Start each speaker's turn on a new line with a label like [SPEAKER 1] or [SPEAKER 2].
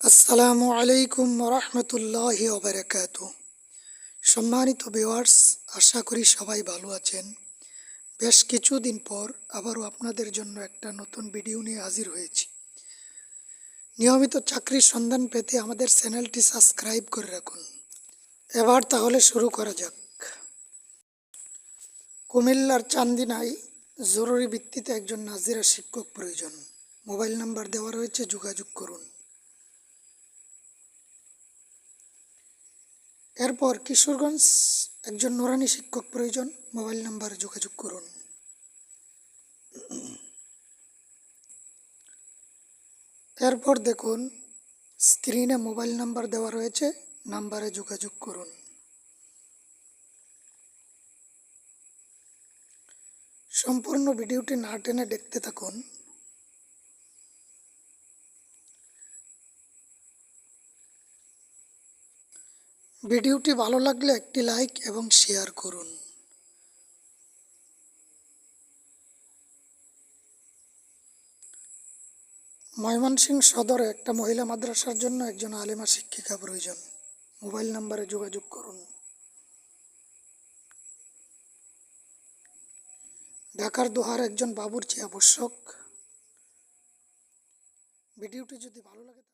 [SPEAKER 1] আসসালামু আলাইকুম রহমতুল্লাহি ওবরাকাত। সম্মানিত ভিওয়ার্স আশা করি সবাই ভালো আছেন। বেশ কিছুদিন পর আবারও আপনাদের জন্য একটা নতুন ভিডিও নিয়ে হাজির হয়েছি। নিয়মিত চাকরির সন্ধান পেতে আমাদের চ্যানেলটি সাবস্ক্রাইব করে রাখুন। এবার তাহলে শুরু করা যাক। কুমিল্লার চান্দিনায় জরুরি ভিত্তিতে একজন নাজিরা শিক্ষক প্রয়োজন। মোবাইল নাম্বার দেওয়া রয়েছে, যোগাযোগ করুন। এরপর কিশোরগঞ্জ একজন নোরানি শিক্ষক প্রয়োজন। মোবাইল নাম্বারে, যোগাযোগ করুন। এরপর দেখুন, স্ক্রিনে মোবাইল নাম্বার দেওয়া রয়েছে, নাম্বারে যোগাযোগ করুন। সম্পূর্ণ ভিডিওটি না টেনে দেখতে থাকুন। ভিডিওটি ভালো লাগলে একটি লাইক এবং শেয়ার করুন। ময়মনসিংহ সদরে একটা মহিলা মাদ্রাসার জন্য একজন আলেমা শিক্ষিকা প্রয়োজন। মোবাইল নাম্বারে যোগাযোগ করুন। ঢাকার দোহার একজন বাবুর্চি আবশ্যক। ভিডিওটি যদি ভালো লাগে